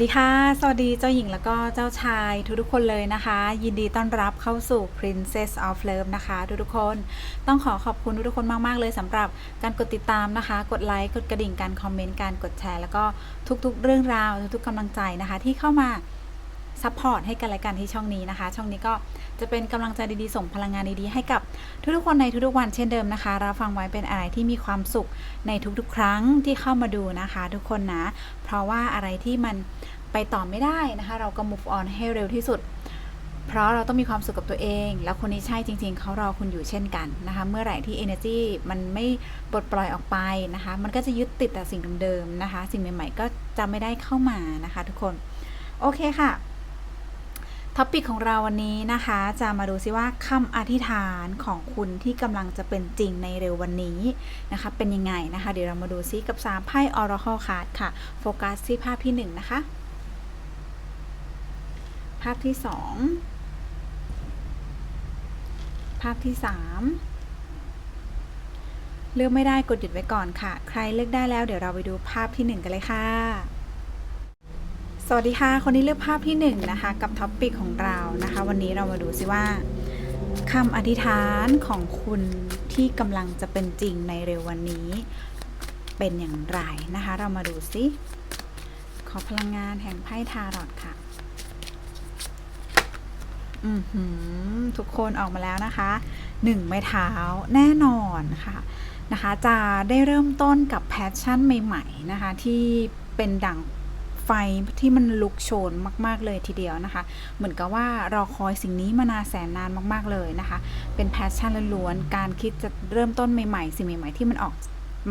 ดีค่ะ สวัสดีเจ้าหญิงแล้วก็เจ้าชายทุกๆคนเลยนะคะ ยินดีต้อนรับเข้าสู่ Princess of Love นะคะ ทุกๆคนต้องขอขอบคุณทุกๆคนมาก ๆ เลยสำหรับการกดติดตามนะคะ กดไลค์ กดกระดิ่งการคอมเมนต์การกดแชร์ แล้วก็ทุกๆ เรื่องราวทุกๆกำลังใจนะคะ ที่เข้ามาซัพพอร์ตให้กันและกันที่ช่องนี้นะคะ ช่องนี้ก็จะเป็นกำลังใจดีๆ ส่งพลังงานดีๆ ให้กับทุกๆคนในทุกๆวันเช่นเดิมนะคะ รับฟังไว้เป็นอะไรที่มีความสุขในทุกๆ ครั้งที่เข้ามาดูนะคะ ทุกคนนะ เพราะว่าอะไรที่มัน ไปต่อไม่ได้นะคะ เราก็ move on ให้เร็วที่สุด เพราะเราต้องมีความสุขกับตัวเอง แล้วคนนี้ใช่จริง ๆเขารอคุณอยู่เช่นกันนะคะ เมื่อไหร่ที่ energy มันไม่ปลดปล่อยออกไปนะคะ มันก็จะยึดติดแต่สิ่งเดิมๆนะคะ สิ่งใหม่ ๆ ก็จะไม่ได้เข้ามานะคะ ทุกคน โอเคค่ะท็อปิกของเราวันนี้นะคะ จะมาดูซิว่าคำอธิษฐานของคุณที่กำลังจะเป็นจริงในเร็ววันนี้นะคะ เป็นยังไงนะคะ เดี๋ยวเรามาดูซิกับ3ไพ่ Oracle Card ค่ะ โฟกัสที่ภาพที่ 1 นะคะ ภาพที่2ภาพที่3เลือกไม่ได้กดหยุดไว้ก่อนค่ะ ใครเลือกได้แล้วเดี๋ยวเราไปดูภาพที่1กันเลยค่ะ สวัสดีค่ะ คนที่เลือกภาพที่1นงนะคะ กับท็อปปิกของเรานะคะ วันนี้เรามาดูซิว่าคำอธิษฐานของคุณที่กำลังจะเป็นจริงในเร็ววันนี้ เป็นอย่างไรนะคะ เรามาดูซิขอพลังงานแห่งไพ่ทารอตค่ะ ทุกคนออกมาแล้วนะคะหนึ่งไม้เท้าแน่นอนค่ะนะคะจะได้เริ่มต้นกับแพชชั่นใหม่ๆนะคะที่เป็นดั่งไฟที่มันลุกโชนมาก ๆ เลยทีเดียวนะคะ เหมือนกับว่ารอคอยสิ่งนี้มานานแสนนานมาก ๆเลยนะคะ เป็นแพชชั่นล้วนๆการคิดจะเริ่มต้นใหม่ๆ สิ่งใหม่ ๆ ที่มันออก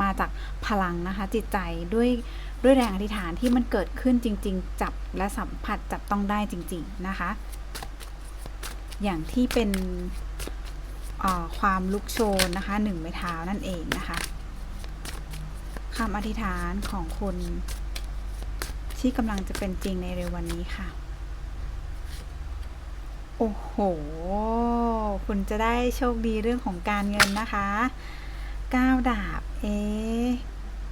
มาจากพลังนะคะ จิตใจด้วยด้วยแรงอธิษฐานที่มันเกิดขึ้นจริง ๆ จับและสัมผัสจับต้องได้จริง ๆ นะคะ อย่างที่เป็นความลุกโชนนะคะหนึ่งไม้เท้านั่นเองนะคะคำอธิษฐานของคุณที่กำลังจะเป็นจริงในเร็ววันนี้ค่ะ โอ้โห คุณจะได้โชคดีเรื่องของการเงินนะคะก้าวดาบ เอ๊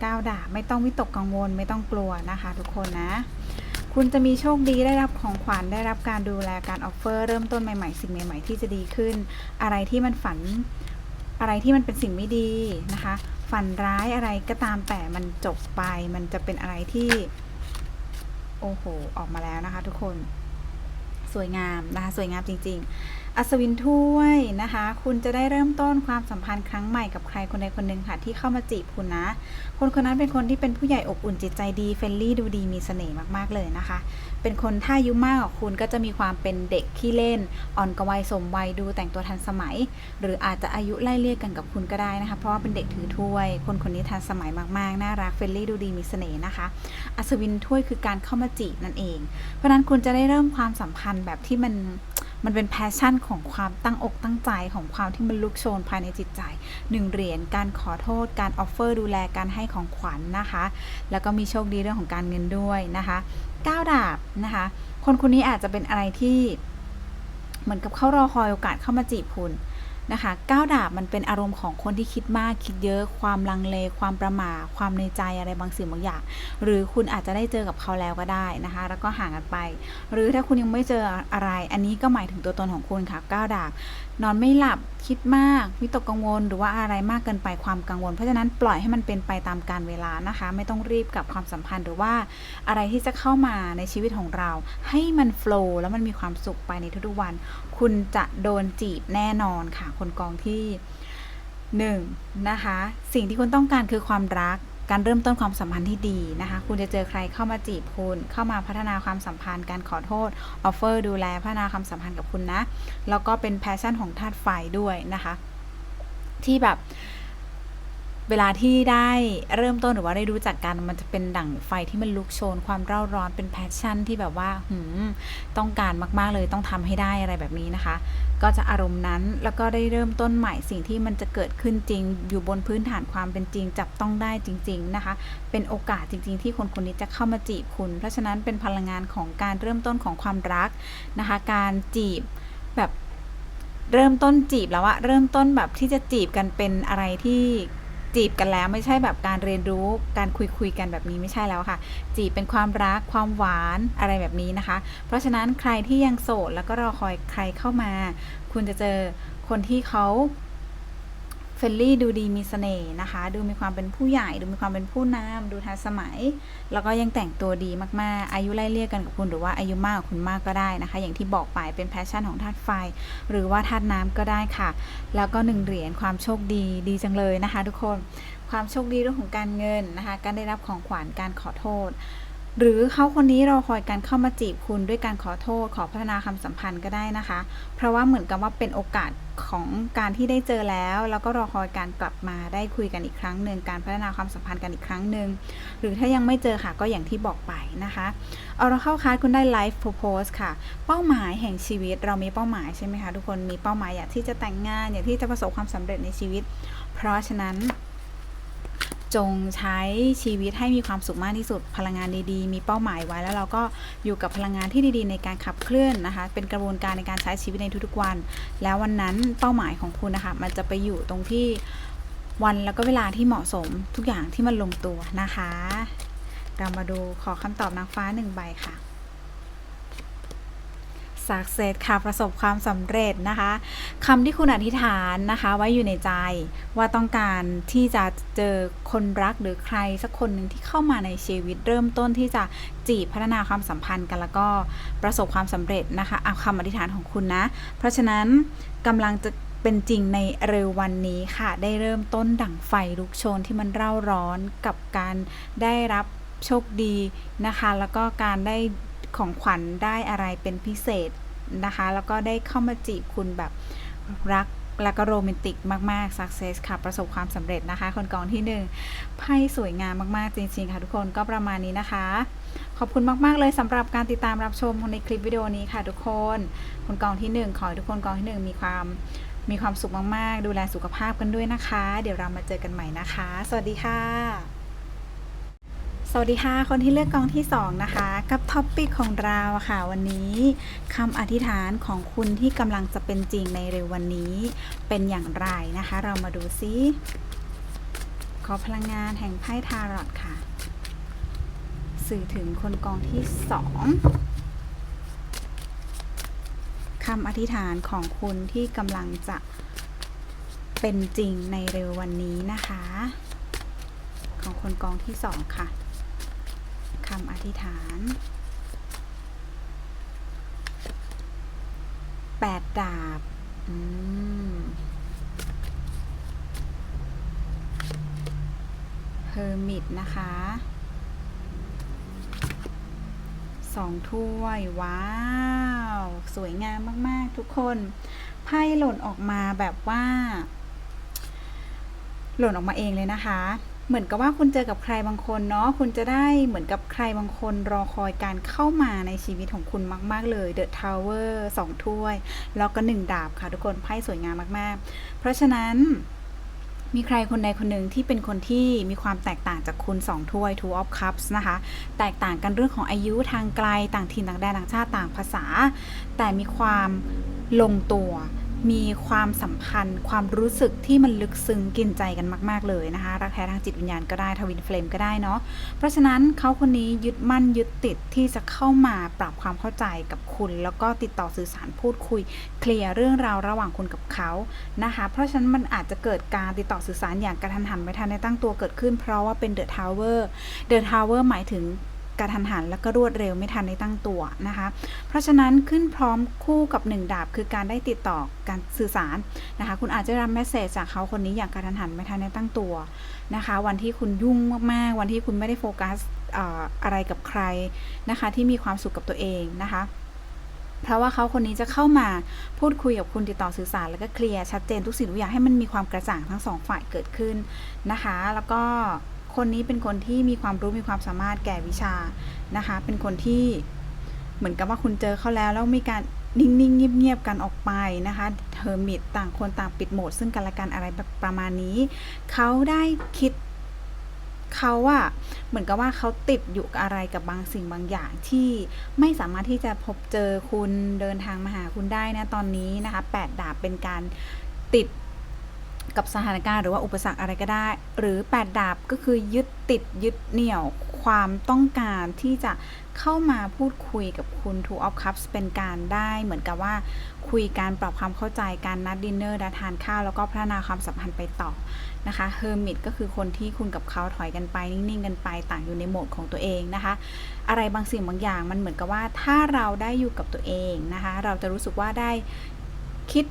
ก้าวดาบไม่ต้องวิตกกังวลไม่ต้องกลัวนะคะ ทุกคนนะ คุณจะมีโชคดีได้รับของขวัญได้รับการดูแลการออฟเฟอร์เริ่มต้นใหม่ๆ สิ่งใหม่ ๆ ที่จะดีขึ้น อะไรที่มันฝันอะไรที่มันเป็นสิ่งไม่ดีนะคะ ฝันร้ายอะไรก็ตามแต่มันจบไป มันจะเป็นอะไรที่โอ้โหออกมาแล้วนะคะ ทุกคนสวยงามนะคะ สวยงามจริง ๆ อัศวินถ้วยนะคะ คุณจะได้เริ่มต้นความสัมพันธ์ครั้งใหม่กับใครคนใดคนหนึ่งค่ะ ที่เข้ามาจีบคุณนะ คนคนนั้นเป็นคนที่เป็นผู้ใหญ่อบอุ่นจิตใจดีเฟรนลี่ดูดีมีเสน่ห์มากๆเลยนะคะ เป็นคนถ้าอายุมากกว่าคุณก็จะมีความเป็นเด็กขี้เล่น อ่อนกวัยสมวัยดูแต่งตัวทันสมัย หรืออาจจะอายุไล่เลี่ยกันกับคุณก็ได้นะคะ เพราะว่าเป็นเด็กถือถ้วย คนคนนี้ทันสมัยมากๆน่ารักเฟรนลี่ดูดีมีเสน่ห์นะคะ อัศวินถ้วยคือการเข้ามาจีบนั่นเอง เพราะนั้นคุณจะได้เริ่มความสัมพันธ์แบบที่มัน มันเป็นแพชชั่นของความตั้งอกตั้งใจของความที่มันลุกโชนภายในจิตใจหนึ่งเหรียญการขอโทษ การออฟเฟอร์ดูแลการให้ของขวัญนนะคะ แล้วก็มีโชคดีเรื่องของการเงินด้วยนะคะก้าวดาบนะคะ คนคนนี้อาจจะเป็นอะไรที่ เหมือนกับเขารอคอยโอกาสเข้ามาจีบคุณ นะคะก้าวดาบมันเป็นอารมณ์ของคนที่คิดมากคิดเยอะ ความลังเล ความประหม่าความในใจอะไรบางสิ่งบางอย่าง หรือคุณอาจจะได้เจอกับเขาแล้วก็ได้นะคะ แล้วก็ห่างกันไป หรือถ้าคุณยังไม่เจออะไร อันนี้ก็หมายถึงตัวตนของคุณค่ะก้าวดาบ นอนไม่หลับคิดมากวิตกกังวล หรือว่าอะไรมากเกินไปความกังวล เพราะฉะนั้นปล่อยให้มันเป็นไปตามการเวลานะคะ ไม่ต้องรีบกับความสัมพันธ์หรือว่าอะไรที่จะเข้ามาในชีวิตของเรา ให้มันโฟล์แล้วมันมีความสุขไปในทุกๆวัน คุณจะโดนจีบแน่นอนค่ะคนกองที่หนึ่งนะคะสิ่งที่คุณต้องการคือความรักการเริ่มต้นความสัมพันธ์ที่ดีนะคะ คุณจะเจอใครเข้ามาจีบคุณ เข้ามาพัฒนาความสัมพันธ์ การขอโทษ ออฟเฟอร์ ดูแล พัฒนาความสัมพันธ์กับคุณนะ แล้วก็เป็นแพชชั่นของธาตุไฟด้วยนะคะ ที่แบบ เวลาที่ได้เริ่มต้นหรือว่าได้รู้จักกันมันจะเป็นดั่งไฟที่มันลุกโชน ความเร่าร้อนเป็นแพชชั่นที่แบบว่าหืมต้องการมากๆเลยต้องทำให้ได้อะไรแบบนี้นะคะ ก็จะอารมณ์นั้นแล้วก็ได้เริ่มต้นใหม่สิ่งที่มันจะเกิดขึ้นจริง อยู่บนพื้นฐานความเป็นจริง จับต้องได้จริง ๆนะคะ เป็นโอกาสจริง ๆ ที่คนคนนี้จะเข้ามาจีบคุณ เพราะฉะนั้นเป็นพลังงานของการเริ่มต้นของความรักนะคะ การจีบแบบเริ่มต้นจีบแล้วอะเริ่มต้นแบบที่จะจีบกันเป็นอะไรที่ จีบกันแล้วไม่ใช่แบบการเรียนรู้การคุยคุยกันแบบนี้ไม่ใช่แล้วค่ะ จีบเป็นความรักความหวานอะไรแบบนี้นะคะ เพราะฉะนั้นใครที่ยังโสดแล้วก็รอคอยใครเข้ามา คุณจะเจอคนที่เขา เฟรนลี่ดูดีมีเสน่ห์นะคะ ดูมีความเป็นผู้ใหญ่ ดูมีความเป็นผู้นำดูทันสมัย แล้วก็ยังแต่งตัวดีมากๆ อายุไล่เลี่ยกันกับคุณหรือว่าอายุมากกว่าคุณมากก็ได้นะคะ อย่างที่บอกไปเป็นแพชชั่นของธาตุไฟ หรือว่าธาตุน้ำก็ได้ค่ะ แล้วก็หนึ่งเหรียญความโชคดีดีจังเลยนะคะ ทุกคนความโชคดีเรื่องของการเงินนะคะ การได้รับของขวัญการขอโทษ หรือเขาคนนี้รอคอยการเข้ามาจีบคุณด้วยการขอโทษ ขอพัฒนาความสัมพันธ์ก็ได้นะคะ เพราะว่าเหมือนกับว่าเป็นโอกาสของการที่ได้เจอแล้ว แล้วก็รอคอยการกลับมาได้คุยกันอีกครั้งหนึ่งการพัฒนาความสัมพันธ์กันอีกครั้งหนึ่งหรือถ้ายังไม่เจอค่ะก็อย่างที่บอกไปนะคะเอาเราเข้าคัสคุณได้ life purpose ค่ะ เป้าหมายแห่งชีวิตเรามีเป้าหมายใช่ไหมคะทุกคนมีเป้าหมายอยากที่จะแต่งงานอยากที่จะประสบความสำเร็จในชีวิต เพราะฉะนั้น จงใช้ชีวิตให้มีความสุขมากที่สุด พลังงานดีๆ มีเป้าหมายไว้ แล้วเราก็อยู่กับพลังงานที่ดีๆ ในการขับเคลื่อนนะคะ เป็นกระบวนการในการใช้ชีวิตในทุกๆวัน แล้ววันนั้นเป้าหมายของคุณนะคะ มันจะไปอยู่ตรงที่วันแล้วก็เวลาที่เหมาะสมทุกอย่างที่มันลงตัวนะคะ เรามาดูขอคำตอบนางฟ้าหนึ่งใบค่ะ success ค่ะประสบความสำเร็จนะคะคำที่คุณอธิษฐานนะคะไว้อยู่ในใจว่าต้องการที่จะเจอคนรักหรือใครสักคนหนึ่งที่เข้ามาในชีวิตเริ่มต้นที่จะจีบพัฒนาความสัมพันธ์กันแล้วก็ประสบความสำเร็จนะคะเอาคำอธิษฐานของคุณนะ เพราะฉะนั้นกำลังจะเป็นจริงในเร็ววันนี้ค่ะ ได้เริ่มต้นดั่งไฟลุกโชนที่มันเร่าร้อนกับการได้รับโชคดีนะคะ แล้วก็การได้ ของขวัญได้อะไรเป็นพิเศษนะคะ แล้วก็ได้เข้ามาจีบคุณแบบรักแล้วก็โรแมนติกมากๆ success ค่ะ ประสบความสำเร็จนะคะ คนกองที่หนึ่งไพ่สวยงามมากๆ จริง ๆ ค่ะทุกคนก็ประมาณนี้นะคะ ขอบคุณมาก ๆ เลยสำหรับการติดตามรับชมในคลิปวิดีโอนี้ค่ะทุกคน คนกองที่หนึ่งขอให้ทุกคนกองที่หนึ่งมีความมีความสุขมาก ๆ ดูแลสุขภาพกันด้วยนะคะ เดี๋ยวเรามาเจอกันใหม่นะคะ สวัสดีค่ะ สวัสดีค่ะ คนที่เลือกกองที่ 2 นะคะ กับท็อปปิกของเราค่ะ วันนี้คำอธิษฐานของคุณที่กำลังจะเป็นจริงในเร็ววันนี้ เป็นอย่างไรนะคะ เรามาดูซิ ขอพลังงานแห่งไพ่ทารอตค่ะ สื่อถึงคนกองที่ 2คำอธิษฐานของคุณที่กำลังจะเป็นจริงในเร็ววันนี้นะคะของคนกองที่สองค่ะำอธิษฐานแปดดาบเฮอร์มิตนะคะสองถ้วย ว้าว สวยงามมาก ๆ ทุกคน ไพ่หล่นออกมาแบบว่า หล่นออกมาเองเลยนะคะ เหมือนกับว่าคุณเจอกับใครบางคนเนาะคุณจะได้เหมือนกับใครบางคนรอคอยการเข้ามาในชีวิตของคุณมาก ๆ เลย The Tower สองถ้วย แล้วก็หนึ่งดาบค่ะทุกคนไพ่สวยงามมาก ๆ เพราะฉะนั้นมีใครคนใดคนหนึ่งที่เป็นคนที่มีความแตกต่างจากคุณสองถ้วย Two of Cups นะคะ แตกต่างกันเรื่องของอายุทางไกลต่างถิ่นต่างแดนต่างชาติต่างภาษา แต่มีความลงตัว มีความสัมพันธ์ ความรู้สึกที่มันลึกซึ้งกินใจกันมาก ๆ เลยนะคะ รักแท้ทางจิตวิญญาณก็ได้ทวินเฟลมก็ได้เนาะ เพราะฉะนั้นเขาคนนี้ยึดมั่นยึดติดที่จะเข้ามาปรับความเข้าใจกับคุณ แล้วก็ติดต่อสื่อสารพูดคุย เคลียร์เรื่องราวระหว่างคุณกับเขานะคะ เพราะฉะนั้นมันอาจจะเกิดการติดต่อสื่อสารอย่างกระทันหันไม่ทันได้ตั้งตัวเกิดขึ้น เพราะว่าเป็นเดอะทาวเวอร์ เดอะทาวเวอร์หมายถึง กระทันหันแล้วก็รวดเร็วไม่ทันได้ตั้งตัวนะคะ เพราะฉะนั้นขึ้นพร้อมคู่กับหนึ่งดาบ คือการได้ติดต่อการสื่อสารนะคะ คุณอาจจะรับเมสเซจจากเขาคนนี้อย่างกระทันหันไม่ทันได้ตั้งตัวนะคะ วันที่คุณยุ่งมากๆ วันที่คุณไม่ได้โฟกัสออะไรกับใครนะคะ ที่มีความสุขกับตัวเองนะคะเพราะว่าเขาคนนี้จะเข้ามาพูดคุยกับคุณติดต่อสื่อสารแล้วก็เคลียร์ชัดเจนทุกสิ่งทุกอย่างให้มันมีความกระจ่างทั้งสองฝ่ายเกิดขึ้นนะคะ แล้วก็ คนนี้เป็นคนที่มีความรู้มีความสามารถแก่วิชานะคะ เป็นคนที่เหมือนกับว่าคุณเจอเขาแล้วแล้วมีการนิ่งๆเงียบๆกันออกไปนะคะเทอร์มิตต่างคนต่างปิดโหมด ซึ่งกันและกันอะไรแบบประมาณนี้ เขาได้คิดเขาอะเหมือนกับว่าเขาติดอยู่อะไรกับบางสิ่งบางอย่างที่ไม่สามารถที่จะพบเจอคุณเดินทางมาหาคุณได้นะตอนนี้นะคะแปดดาบเป็นการติด กับสถานการณ์หรือว่าอุปสรรคอะไรก็ได้ หรือ 8 ดาบก็คือยึดติดยึดเหนี่ยวความต้องการที่จะเข้ามาพูดคุยกับคุณ Two of Cups เป็นการได้เหมือนกับว่าคุยการปรับความเข้าใจการนัดดินเนอร์นัดทานข้าวแล้วก็พัฒนาความสัมพันธ์ไปต่อนะคะ Hermit ก็คือคนที่คุณกับเขาถอยกันไปนิ่งๆกันไปต่างอยู่ในโหมดของตัวเองนะคะ อะไรบางสิ่งบางอย่างมันเหมือนกับว่าถ้าเราได้อยู่กับตัวเองนะคะ เราจะรู้สึกว่าได้คิด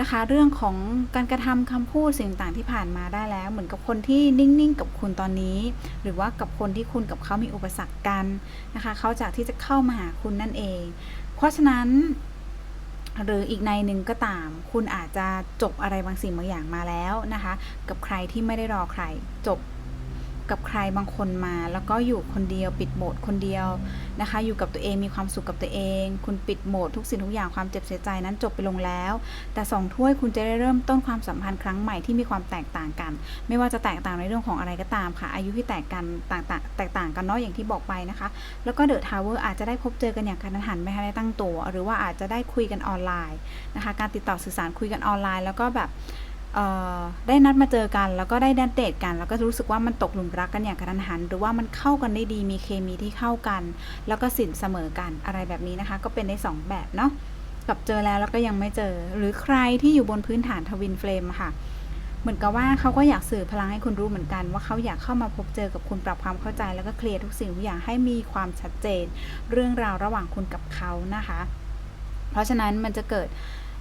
นะคะ เรื่องของการกระทำคำพูดสิ่งต่างที่ผ่านมาได้แล้ว เหมือนกับคนที่นิ่งๆ กับคุณตอนนี้ หรือว่ากับคนที่คุณกับเขามีอุปสรรคกันนะคะเขาจากที่จะเข้ามาหาคุณนั่นเอง เพราะฉะนั้นหรืออีกในหนึ่งก็ตาม คุณอาจจะจบอะไรบางสิ่งบางอย่างมาแล้วนะคะ กับใครที่ไม่ได้รอใครจบ กับใครบางคนมา แล้วก็อยู่คนเดียวปิดโหมดคนเดียวนะคะ อยู่กับตัวเองมีความสุขกับตัวเอง คุณปิดโหมดทุกสิ่งทุกอย่างความเจ็บเสียใจนั้นจบไปลงแล้ว แต่สองถ้วยคุณจะได้เริ่มต้นความสัมพันธ์ครั้งใหม่ที่มีความแตกต่างกัน ไม่ว่าจะแตกต่างในเรื่องของอะไรก็ตามค่ะ อายุที่แตกกันต่างๆแตกต่างกันเนาะอย่างที่บอกไปนะคะ แล้วก็เดอะทาวเวอร์อาจจะได้พบเจอกันอย่างกระทันหันไม่ทันได้ตั้งตัว หรือว่าอาจจะได้คุยกันออนไลน์นะคะ การติดต่อสื่อสารคุยกันออนไลน์ แล้วก็แบบ ได้นัดมาเจอกัน แล้วก็ได้นัดเดทกัน แล้วก็รู้สึกว่ามันตกหลุมรักกันอย่างกระทันหัน หรือว่ามันเข้ากันได้ดีมีเคมีที่เข้ากัน แล้วก็สินเสมอกันอะไรแบบนี้นะคะ ก็เป็นได้สองแบบเนาะกับเจอแล้วแล้วก็ยังไม่เจอ หรือใครที่อยู่บนพื้นฐานทวินเฟลมค่ะเหมือนกับว่าเขาก็อยากสื่อพลังให้คุณรู้เหมือนกัน ว่าเขาอยากเข้ามาพบเจอกับคุณปรับความเข้าใจ แล้วก็เคลียร์ทุกสิ่งทุกอย่างให้มีความชัดเจน เรื่องราวระหว่างคุณกับเขานะคะ เพราะฉะนั้นมันจะเกิด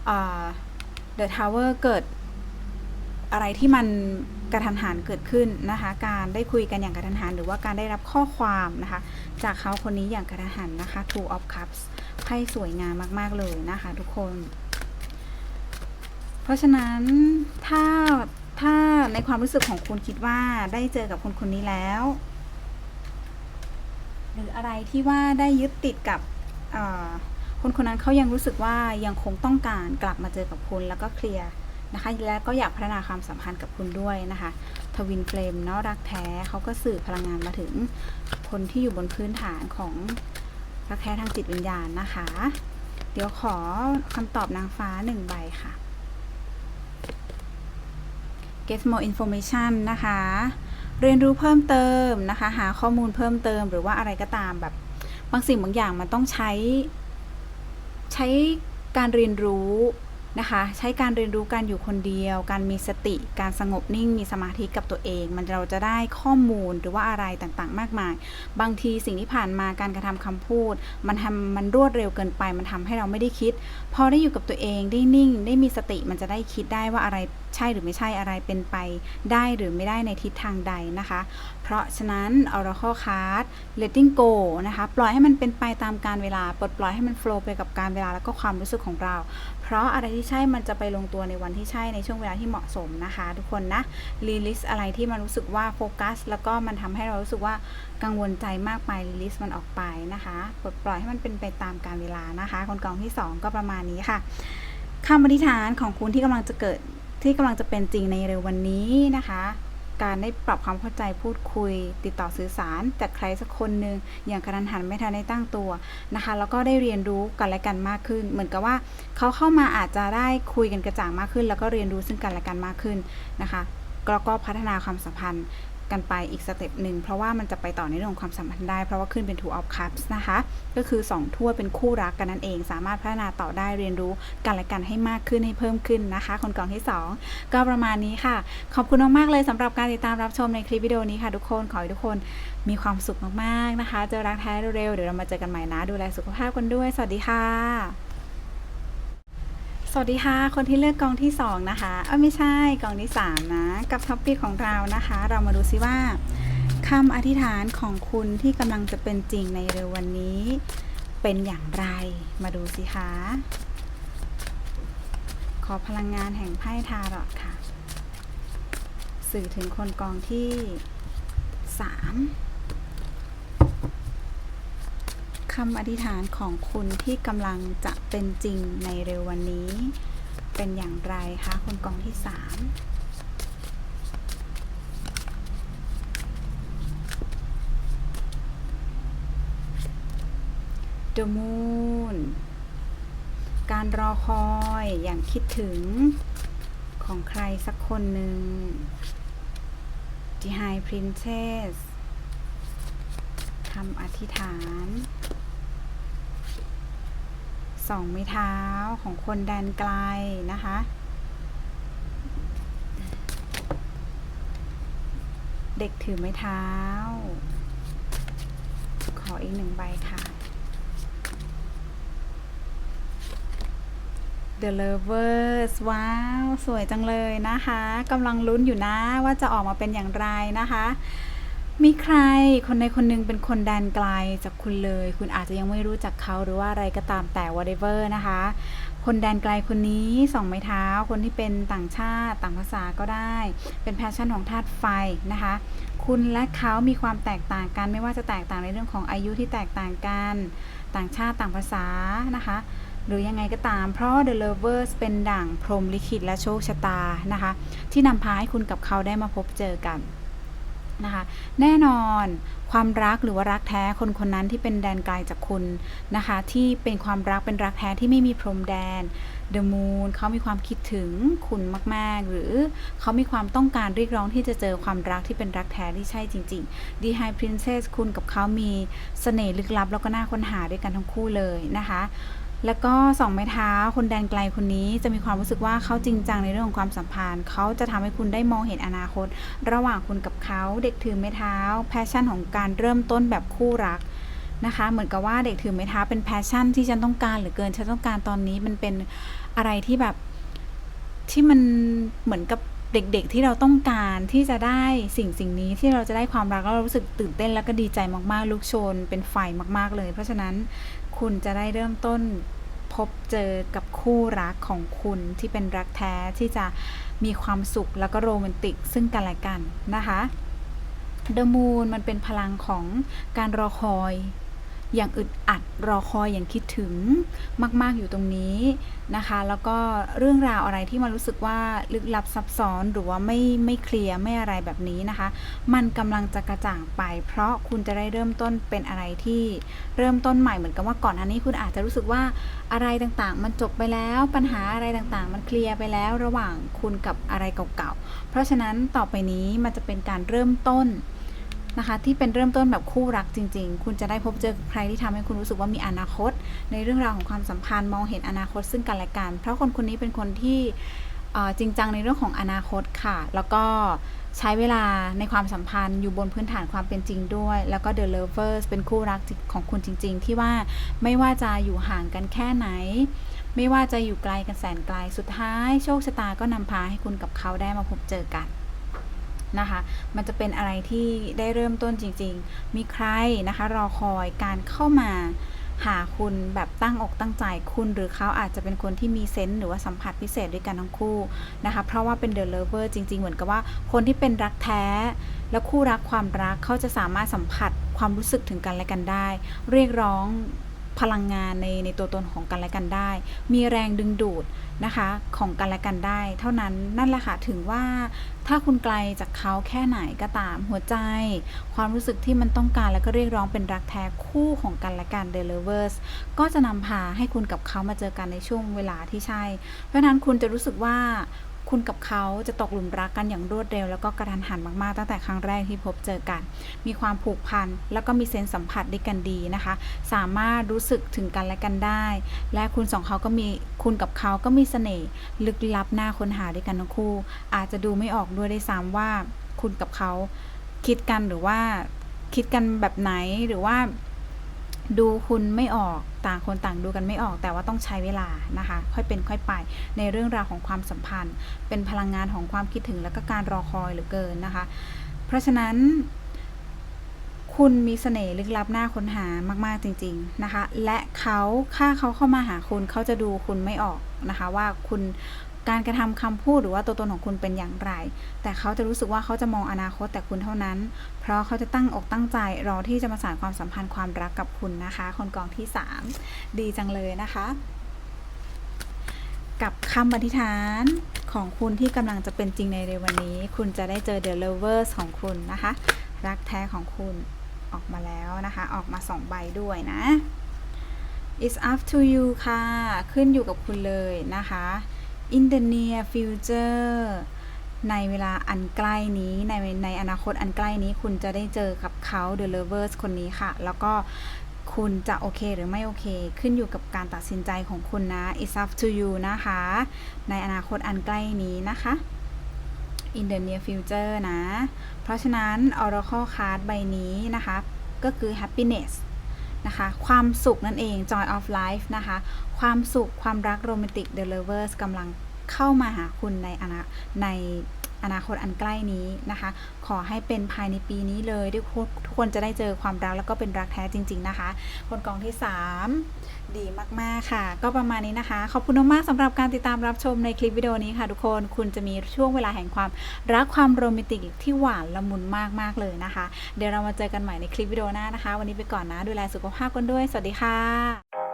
เดอะทาวเวอร์เกิด อะไรที่มันกระทันหันเกิดขึ้นนะคะ การได้คุยกันอย่างกระทันหันหรือว่าการได้รับข้อความนะคะ จากเขาคนนี้อย่างกระทันหันนะคะ Two of Cups ไพ่สวยงามมาก ๆ เลยนะคะทุกคน เพราะฉะนั้นถ้าถ้าในความรู้สึกของคุณคิดว่าได้เจอกับคนคนนี้แล้ว หรืออะไรที่ว่าได้ยึดติดกับคนคนนั้นเขายังรู้สึกว่ายังคงต้องการกลับมาเจอกับคุณแล้วก็เคลียร์ นะคะและก็อยากพัฒนาความสัมพันธ์กับคุณด้วยนะคะทวินเฟลมเนาะรักแท้เขาก็สื่อพลังงานมาถึงคนที่อยู่บนพื้นฐานของรักแท้ทางจิตวิญญาณนะคะ เดี๋ยวขอคำตอบนางฟ้าหนึ่งใบค่ะ get more information นะคะ เรียนรู้เพิ่มเติมนะคะ หาข้อมูลเพิ่มเติมหรือว่าอะไรก็ตามแบบบางสิ่งบางอย่างมันต้องใช้ ใช้การเรียนรู้ นะคะ ใช้การเรียนรู้การอยู่คนเดียว การมีสติ การสงบนิ่ง มีสมาธิกับตัวเอง มันเราจะได้ข้อมูลหรือว่าอะไรต่างๆ มากมาย บางทีสิ่งที่ผ่านมาการกระทำคำพูด มันทำมันรวดเร็วเกินไป มันทำให้เราไม่ได้คิด พอได้อยู่กับตัวเองได้นิ่ง ได้มีสติมันจะได้คิดได้ว่าอะไร ใช่หรือไม่ใช่อะไรเป็นไป ได้หรือไม่ได้ในทิศทางใดนะคะ เพราะฉะนั้น Oracle Card Letting Go นะคะ ปล่อยให้มันเป็นไปตามการเวลา ปลดปล่อยให้มันโฟล์ไปกับการเวลาแล้วก็ความรู้สึกของเรา เพราะอะไรที่ใช่มันจะไปลงตัวในวันที่ใช่ในช่วงเวลาที่เหมาะสมนะคะ ทุกคนนะรีลิสอะไรที่มันรู้สึกว่าโฟกัสแล้วก็มันทำให้เรารู้สึกว่ากังวลใจมากไปรีลิสมันออกไปนะคะปลดปล่อยให้มันเป็นไปตามการเวลานะคะ คนกองที่ 2 ก็ประมาณนี้ค่ะคำอธิษฐานของคุณที่กำลังจะเกิด ที่กำลังจะเป็นจริงในเร็ววันนี้นะคะ การได้ปรับความเข้าใจพูดคุย ติดต่อสื่อสารจากใครสักคนหนึ่งอย่างกระทันหันไม่ทันได้ตั้งตัวนะคะ แล้วก็ได้เรียนรู้กันและกันมากขึ้น เหมือนกับว่าเขาเข้ามาอาจจะได้คุยกันกระจ่างมากขึ้น แล้วก็เรียนรู้ซึ่งกันและกันมากขึ้นนะคะแล้วก็พัฒนาความสัมพันธ์ กันไปอีกสเต็ปหนึ่งเพราะว่ามันจะไปต่อในเรื่องของความสัมพันธ์ได้ เพราะว่าขึ้นเป็น two of cups นะคะ ก็คือ2ทั่วเป็นคู่รักกันนั่นเอง สามารถพัฒนาต่อได้เรียนรู้กันและกันให้มากขึ้นให้เพิ่มขึ้นนะคะ คนกองที่ 2 ก็ประมาณนี้ค่ะ ขอบคุณมากๆเลยสำหรับการติดตามรับชมในคลิปวิดีโอนี้ค่ะทุกคนขอให้ทุกคนมีความสุขมากๆนะคะ เจอรักแท้เร็วๆเดี๋ยวเรามาเจอกันใหม่นะดูแลสุขภาพกันด้วย สวัสดีค่ะ สวัสดีค่ะ คนที่เลือกกองที่ 2 นะคะ เออไม่ใช่กองที่ 3 นะ กับท็อปปี้ของเรานะคะ เรามาดูซิว่าคำอธิษฐานของคุณที่กำลังจะเป็นจริงในเร็ววันนี้ เป็นอย่างไรมาดูสิคะขอพลังงานแห่งไพ่ทารอตค่ะ สื่อถึงคนกองที่ 3 คำอธิษฐานของคุณที่กำลังจะเป็นจริงในเร็ววันนี้ เป็นอย่างไรคะคนกองที่สาม The Moon การรอคอยอย่างคิดถึงของใครสักคนหนึ่ง The High Princess คำอธิษฐาน สองไม้เท้าของคนแดนไกลนะคะ เด็กถือไม้เท้า ขออีกหนึ่งใบค่ะ The Lovers ว้าว สวยจังเลยนะคะกำลังลุ้นอยู่นะว่าจะออกมาเป็นอย่างไรนะคะ มีใครคนใดคนหนึ่งเป็นคนแดนไกลจากคุณเลย คุณอาจจะยังไม่รู้จักเขาหรือว่าอะไรก็ตามแต่ whatever นะคะ คนแดนไกลคนนี้สองไม้เท้า คนที่เป็นต่างชาติต่างภาษาก็ได้ เป็นแพชชั่นของธาตุไฟนะคะ คุณและเขามีความแตกต่างกันไม่ว่าจะแตกต่างในเรื่องของอายุที่แตกต่างกัน ต่างชาติต่างภาษานะคะหรือยังไงก็ตาม เพราะ The Lovers เป็นด่างพรหมลิขิตและโชคชะตานะคะ ที่นำพาให้คุณกับเขาได้มาพบเจอกัน นะคะ แน่นอนความรักหรือว่ารักแท้คนคนนั้นที่เป็นแดนไกลจากคุณนะคะ ที่เป็นความรักเป็นรักแท้ที่ไม่มีพรมแดน The Moon เขามีความคิดถึงคุณมาก ๆ หรือเขามีความต้องการเรียกร้องที่จะเจอความรักที่เป็นรักแท้ที่ใช่จริงๆ The High Princess คุณกับเขามีเสน่ห์ลึกลับแล้วก็น่าค้นหาด้วยกันทั้งคู่เลยนะคะ แล้วก็สองไม้เท้าคนแดนไกลคนนี้จะมีความรู้สึกว่าเขาจริงจังในเรื่องของความสัมพันธ์เขาจะทำให้คุณได้มองเห็นอนาคต ระหว่างคุณกับเขาเด็กถือไม้เท้า แพชชั่นของการเริ่มต้นแบบคู่รักนะคะ เหมือนกับว่าเด็กถือไม้เท้าเป็นแพชชั่นที่ฉันต้องการหรือเกินฉันต้องการตอนนี้มันเป็นอะไรที่แบบที่มันเหมือนกับเด็กๆที่เราต้องการที่จะได้สิ่งสิ่งนี้ที่เราจะได้ความรักแล้วเรารู้สึกตื่นเต้นแล้วก็ดีใจมากๆลุกโชนเป็นไฟมาก ๆเลย เพราะฉะนั้น คุณจะได้เริ่มต้นพบเจอกับคู่รักของคุณที่เป็นรักแท้ที่จะมีความสุขแล้วก็โรแมนติกซึ่งกันและกันนะคะ The Moon มันเป็นพลังของการรอคอย อย่างอึดอัดรอคอยอย่างคิดถึงมาก ๆอยู่ตรงนี้นะคะ แล้วก็เรื่องราวอะไรที่มันรู้สึกว่าลึกลับซับซ้อนหรือว่าไม่ไม่เคลียร์ไม่อะไรแบบนี้นะคะ มันกำลังจะกระจ่างไป เพราะคุณจะได้เริ่มต้นเป็นอะไรที่เริ่มต้นใหม่เหมือนกับว่าก่อนอันนี้คุณอาจจะรู้สึกว่าอะไรต่างๆ มันจบไปแล้ว ปัญหาอะไรต่างๆ มันเคลียร์ไปแล้วระหว่างคุณกับอะไรเก่าๆ เพราะฉะนั้นต่อไปนี้มันจะเป็นการเริ่มต้น นะคะ ที่เป็นเริ่มต้นแบบคู่รักจริง ๆ คุณจะได้พบเจอใครที่ทำให้คุณรู้สึกว่ามีอนาคต ในเรื่องราวของความสัมพันธ์มองเห็นอนาคตซึ่งกันและกัน เพราะคนคนนี้เป็นคนที่จริงจังในเรื่องของอนาคตค่ะ แล้วก็ใช้เวลาในความสัมพันธ์อยู่บนพื้นฐานความเป็นจริงด้วย แล้วก็ The Lovers เป็นคู่รักของคุณจริง ๆ ที่ว่าไม่ว่าจะอยู่ห่างกันแค่ไหน ไม่ว่าจะอยู่ไกลกันแสนไกล สุดท้ายโชคชะตาก็นำพาให้คุณกับเขาได้มาพบเจอกัน นะคะ มันจะเป็นอะไรที่ได้เริ่มต้นจริง ๆ มีใครนะคะ รอคอยการเข้ามาหาคุณแบบตั้งอกตั้งใจคุณหรือเขาอาจจะเป็นคนที่มีเซนส์หรือว่าสัมผัสพิเศษด้วยกันทั้งคู่นะคะ เพราะว่าเป็นเดอะเลเวอร์จริง ๆ เหมือนกับว่าคนที่เป็นรักแท้ และคู่รักความรักเขาจะสามารถสัมผัสความรู้สึกถึงกันและกันได้ เรียกร้อง พลังงานในในตัวตนของกันและกันได้ มีแรงดึงดูดนะคะของกันและกันได้ เท่านั้นนั่นแหละค่ะถึงว่าถ้าคุณไกลจากเขาแค่ไหนก็ตามหัวใจ ความรู้สึกที่มันต้องการและก็เรียกร้องเป็นรักแท้คู่ของกันและกัน The Lovers ก็จะนำพาให้คุณกับเขามาเจอกันในช่วงเวลาที่ใช่ เพราะนั้นคุณจะรู้สึกว่า คุณกับเขาจะตกหลุมรักกันอย่างรวดเร็ว แล้วก็กระทันหันมากๆ ตั้งแต่ครั้งแรกที่พบเจอกัน มีความผูกพันแล้วก็มีเซนส์สัมผัสด้วยกันดีนะคะ สามารถรู้สึกถึงกันและกันได้ และคุณสองเขาก็มีคุณกับเขาก็มีเสน่ห์ลึกลับหน่าค้นหาด้วยกันทั้งคู่ อาจจะดูไม่ออกด้วยได้ซ้ำว่าคุณกับเขาคิดกันหรือว่าคิดกันแบบไหนหรือว่าดูคุณไม่ออก ต่างคนต่างดูกันไม่ออก แต่ว่าต้องใช้เวลานะคะ ค่อยเป็นค่อยไป ในเรื่องราวของความสัมพันธ์ เป็นพลังงานของความคิดถึงและก็การรอคอยเหลือเกินนะคะ เพราะฉะนั้นคุณมีเสน่ห์ลึกลับหน่าค้นหามากๆจริง ๆนะคะ และเขาถ้าเขาเข้ามาหาคุณเขาจะดูคุณไม่ออกนะคะ ว่าคุณการกระทำคำพูดหรือว่าตัวตนของคุณเป็นอย่างไร แต่เขาจะรู้สึกว่าเขาจะมองอนาคตแต่คุณเท่านั้น เพราะเขาจะตั้งอกตั้งใจรอที่จะมาสานความสัมพันธ์ความรักกับคุณนะคะ คนกองที่ 3 ดีจังเลยนะคะ กับคำอธิษฐานของคุณที่กำลังจะเป็นจริงในเร็ววันนี้ คุณจะได้เจอ The Lovers ของคุณนะคะ รักแท้ของคุณออกมาแล้วนะคะ ออกมาสองใบด้วยนะ It's up to you ค่ะ ขึ้นอยู่กับคุณเลยนะคะ in the near future ในเวลาอันใกล้นี้ในในอนาคตอันใกล้นี้คุณจะได้เจอกับเขา the lovers คนนี้ค่ะ แล้วก็คุณจะโอเคหรือไม่โอเค ขึ้นอยู่กับการตัดสินใจของคุณนะ it's up to you นะคะ ในอนาคตอันใกล้นี้นะคะ in the near future นะ เพราะฉะนั้น oracle card ใบนี้นะคะ ก็คือ happiness นะคะ ความสุขนั่นเอง joy of life นะคะ ความสุขความรักโรแมนติก the lovers กำลัง เข้ามาหาคุณในอนาในอนาคตอันใกล้นี้นะคะ ขอให้เป็นภายในปีนี้เลยทุกคนทุกคนจะได้เจอความรักแล้วก็เป็นรักแท้จริง ๆ นะคะ คนกองที่ 3 ดีมาก ๆ ค่ะ ก็ประมาณนี้นะคะ ขอบคุณมากๆสำหรับการติดตามรับชมในคลิปวิดีโอนี้ค่ะ ทุกคน คุณจะมีช่วงเวลาแห่งความรักความโรแมนติกที่หวานละมุนมากๆเลยนะคะ เดี๋ยวเรามาเจอกันใหม่ในคลิปวิดีโอหน้านะคะ วันนี้ไปก่อนนะ ดูแลสุขภาพกันด้วย สวัสดีค่ะ